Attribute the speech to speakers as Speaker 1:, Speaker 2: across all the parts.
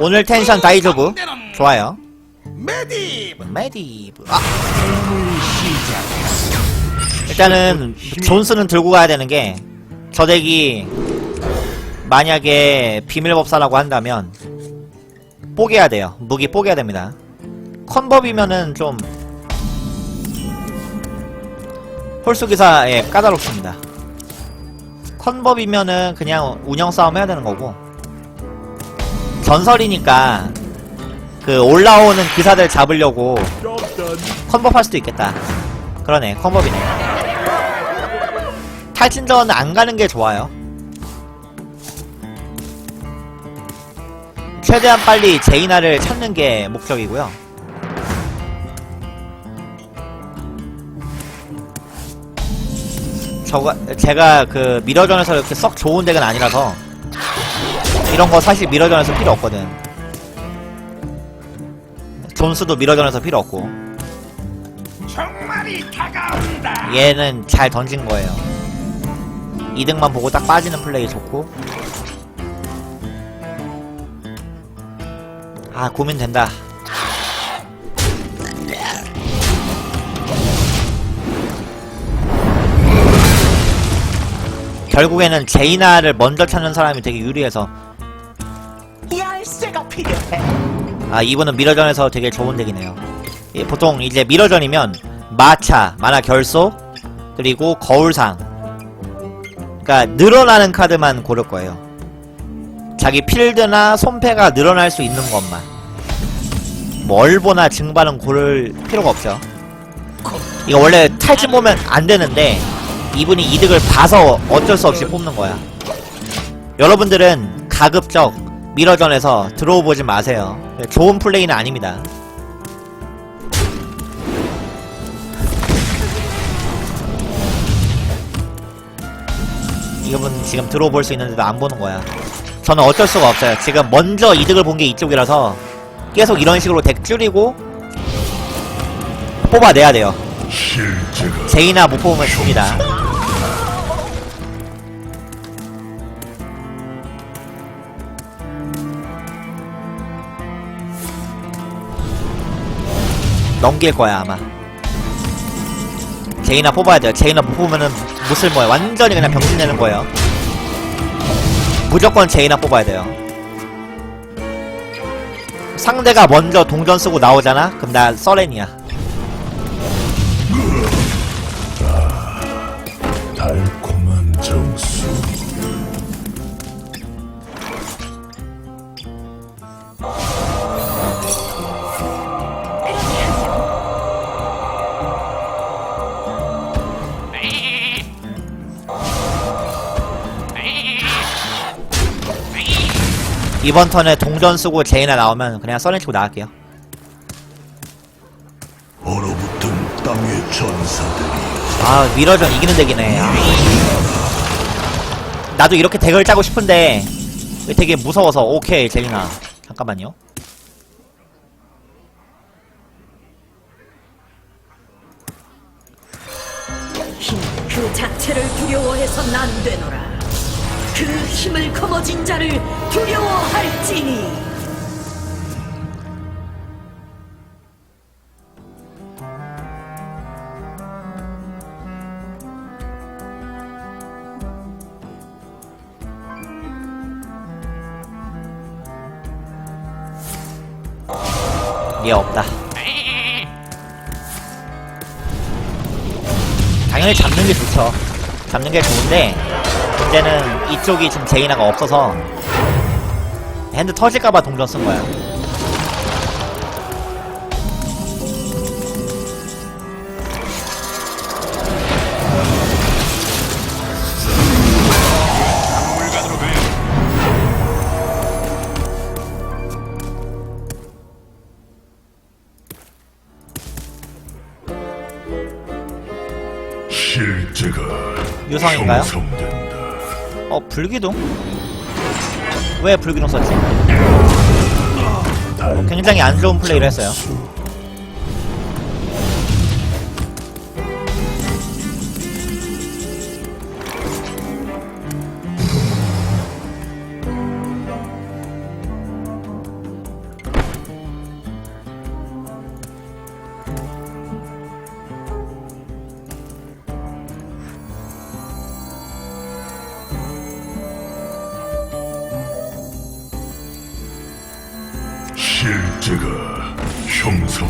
Speaker 1: 오늘 텐션 다이조브 좋아요.
Speaker 2: 메디브.
Speaker 1: 메디브. 아. 일단은 존스는 들고 가야 되는 게 저 덱이 만약에 비밀법사라고 한다면 뽀개야 돼요. 무기 뽀개야 됩니다. 컨버비면은 좀 홀수기사에 까다롭습니다. 컨버비면은 그냥 운영 싸움 해야 되는 거고 전설이니까 그 올라오는 기사들 잡으려고 컨버할 수도 있겠다. 그러네, 컨버이네 탈진전 안 가는 게 좋아요. 최대한 빨리 제이나를 찾는 게 목적이고요. 저가 제가 그 미러전에서 이렇게 썩 좋은 덱은 아니라서 이런 거 사실 미러전에서 필요 없거든. 존스도 미러전에서 필요 없고 얘는 잘 던진 거예요. 이득만 보고 딱 빠지는 플레이 좋고 아 고민된다. 결국에는 제이나를 먼저 찾는 사람이 되게 유리해서
Speaker 2: 열쇠가 필요해.
Speaker 1: 아 이분은 미러전에서 되게 좋은 덱이네요. 예, 보통 이제 미러전이면 마차, 만화 결속 그리고 거울상. 그니까 늘어나는 카드만 고를 거예요. 자기 필드나 손패가 늘어날 수 있는 것만. 뭐 얼보나 증발은 고를 필요가 없죠. 이거 원래 탈진 보면 안 되는데 이분이 이득을 봐서 어쩔 수 없이 뽑는 거야. 여러분들은 가급적 미러전에서 들어오 보지 마세요. 좋은 플레이는 아닙니다. 이분 지금 들어볼 수 있는데도 안 보는 거야. 저는 어쩔 수가 없어요. 지금 먼저 이득을 본 게 이쪽이라서 계속 이런 식으로 덱 줄이고 뽑아내야 돼요. 제이나 못 뽑으면 죽니다. 넘길 거야 아마. 제이나 뽑아야 돼요. 제이나 못 뽑으면은 무슬모야. 완전히 그냥 병신 내는 거예요. 무조건 제이나 뽑아야 돼요. 상대가 먼저 동전 쓰고 나오잖아? 그럼 나 서렌이야. 이번 턴에 동전 쓰고 제이나 나오면 그냥 서렌 치고 나갈게요.
Speaker 3: 얼어붙은 땅의 전사들이
Speaker 1: 아 미러전 이기는 덱이네 아. 나도 이렇게 덱을 짜고 싶은데 되게 무서워서 오케이 제이나 잠깐만요
Speaker 4: 힘그 자체를 두려워해선 안 되노라. 그 힘을 거머쥔 자를 두려워할지니.
Speaker 1: 얘 없다 당연히 잡는 게 좋죠 잡는 게 좋은데 문제는 이쪽이 지금 제이나가 없어서 핸드 터질까봐 동전 쓴 거야
Speaker 3: 실제가
Speaker 1: 유성인가요?
Speaker 3: 형성된다
Speaker 1: 어 불기둥? 왜 불기둥 썼지? 어, 굉장히 안 좋은 플레이를 했어요
Speaker 3: 실제가 형성된다.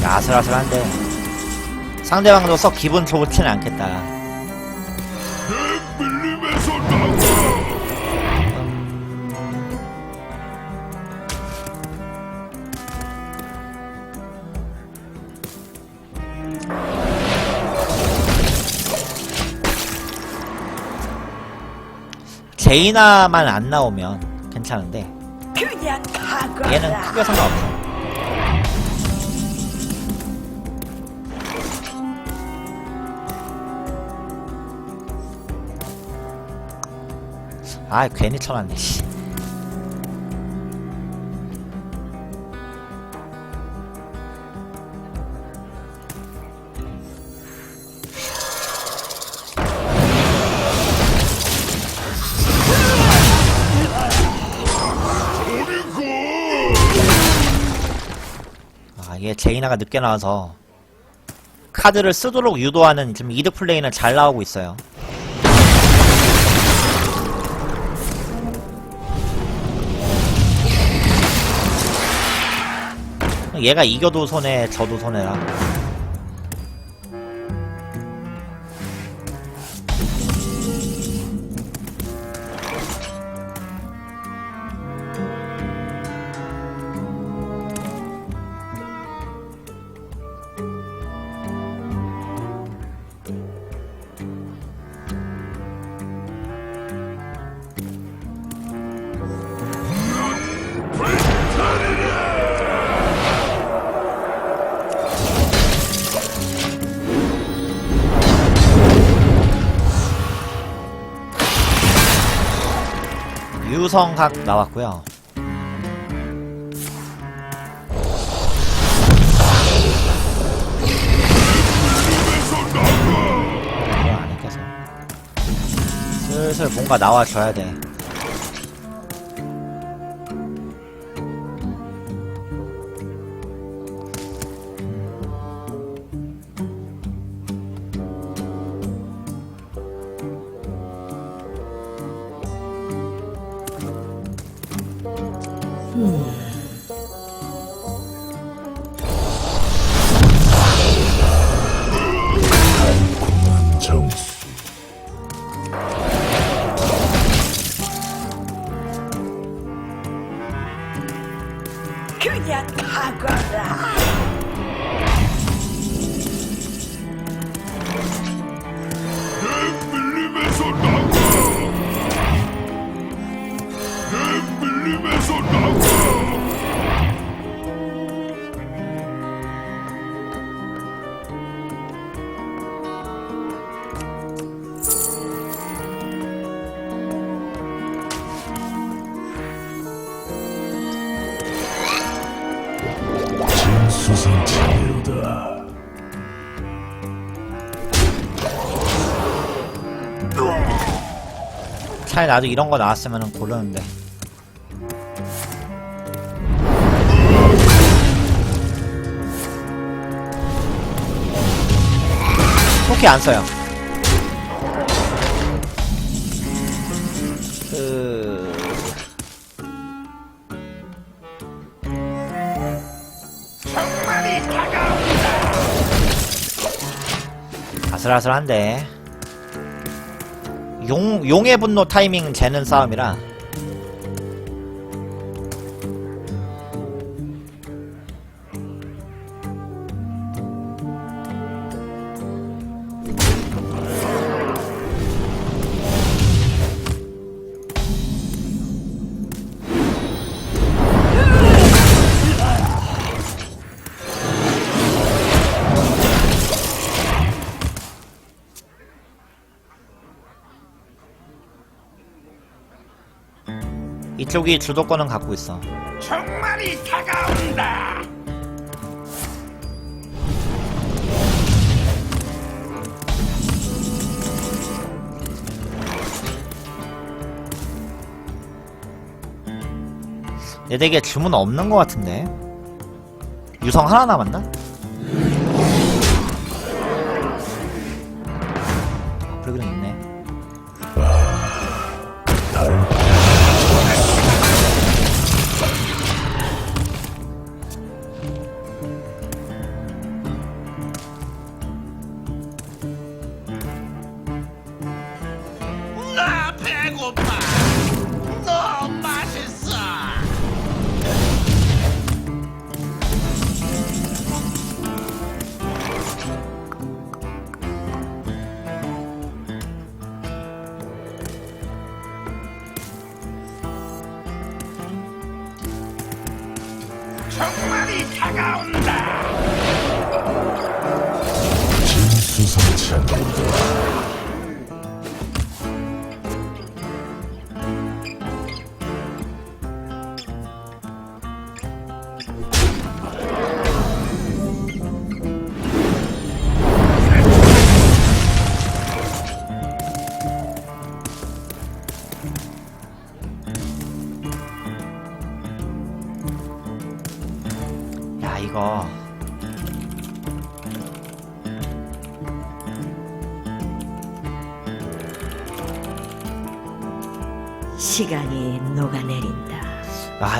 Speaker 3: 나가!
Speaker 1: 아슬아슬한데 상대방도 썩 기분 좋지는 않겠다! 제이나만 안 나오면 괜찮은데. 얘는 크게 상관없어 아 괜히 쳐놨네 씨. 아, 이게 제이나가 늦게 나와서 카드를 쓰도록 유도하는 좀 이득 플레이는 잘 나오고 있어요. 얘가 이겨도 손해, 저도 손해라. 유성학 나왔고요. 했겠어. 슬슬 뭔가 나와줘야 돼. 차라리 나도 이런 거 나왔으면 고르는데. 토끼 안 써요. 그... 아슬아슬한데. 용, 용의 분노 타이밍 재는 싸움이라. 이쪽이 주도권은 갖고 있어
Speaker 2: 정말이 다가온다.
Speaker 1: 내 덱에 주문 없는 것 같은데 유성 하나 남았나?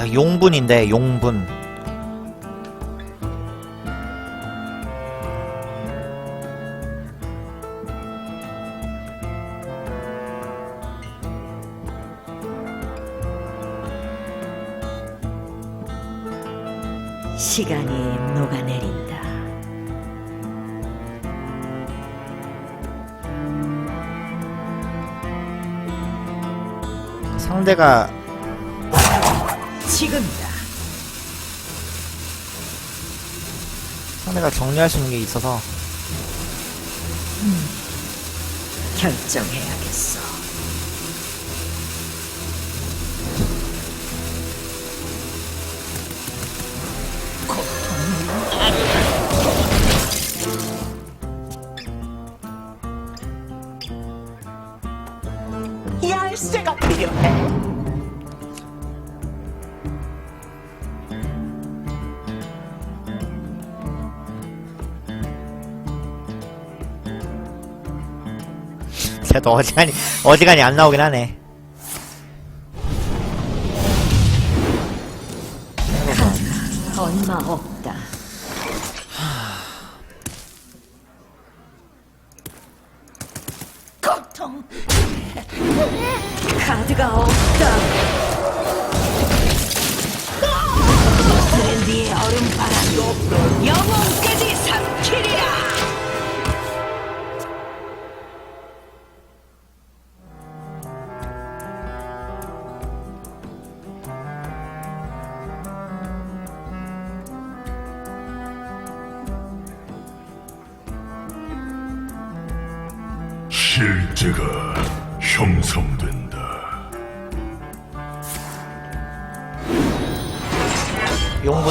Speaker 4: 아
Speaker 1: 용분인데 용분
Speaker 4: 시간이 녹아내린다.
Speaker 1: 상대가
Speaker 4: 지금이다.
Speaker 1: 상대가 정리할 수 있는 게 있어서
Speaker 4: 결정해야겠어.
Speaker 1: 쟤도 어지간히 어지간히 안 나오긴 하네
Speaker 4: 얼마 없다.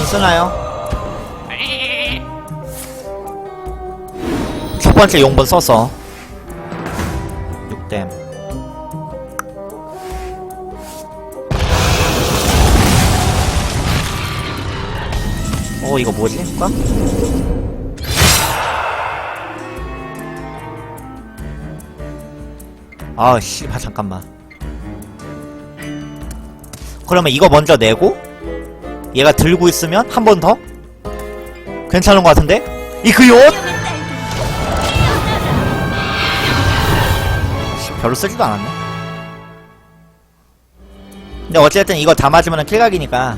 Speaker 1: 쓰나요? 첫 번째 용분 썼어 6댐 어 이거 뭐지? 꽉? 아 씨발 잠깐만 그러면 이거 먼저 내고 얘가 들고 있으면 한 번 더? 괜찮은 것 같은데? 이그 옷? 씨, 별로 쓰지도 않았네. 근데 어쨌든 이거 다 맞으면 킬각이니까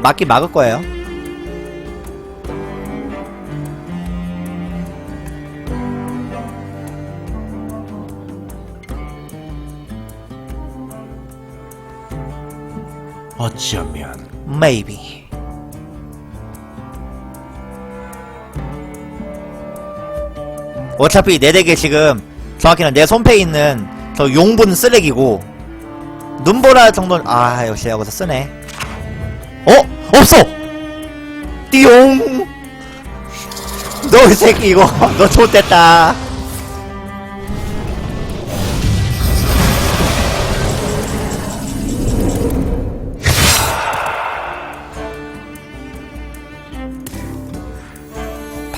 Speaker 1: 맞긴 막을 거예요.
Speaker 3: 어쩌면
Speaker 1: Maybe. 어차피 내 덱에 지금 정확히는 내 손패에 있는 저 용분 쓰레기고 눈보라 정도는 아 역시 여기서 쓰네 어? 없어! 띠용 너 이 새끼 이거 너 좋댔다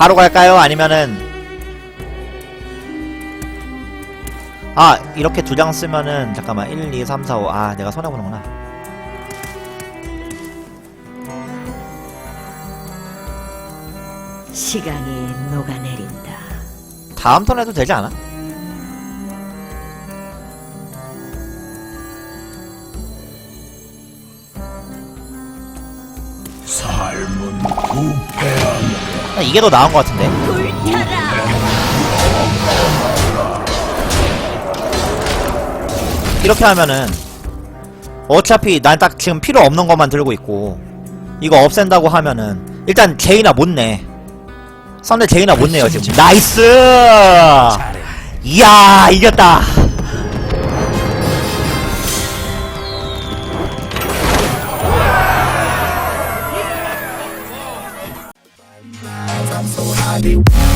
Speaker 1: 바로 갈까요? 아니면은 아 이렇게 두 장 쓰면은 잠깐만 1, 2, 3, 4, 5 아 내가 손해보는구나
Speaker 4: 시간이 녹아내린다.
Speaker 1: 다음 턴 해도 되지 않아? 아, 이게 더 나은 것 같은데. 이렇게 하면은 어차피 난 딱 지금 필요 없는 것만 들고 있고 이거 없앤다고 하면은 일단 제이나 못 내. 선대 제이나 못 내요 지금. 나이스! 이야 이겼다
Speaker 3: 소하니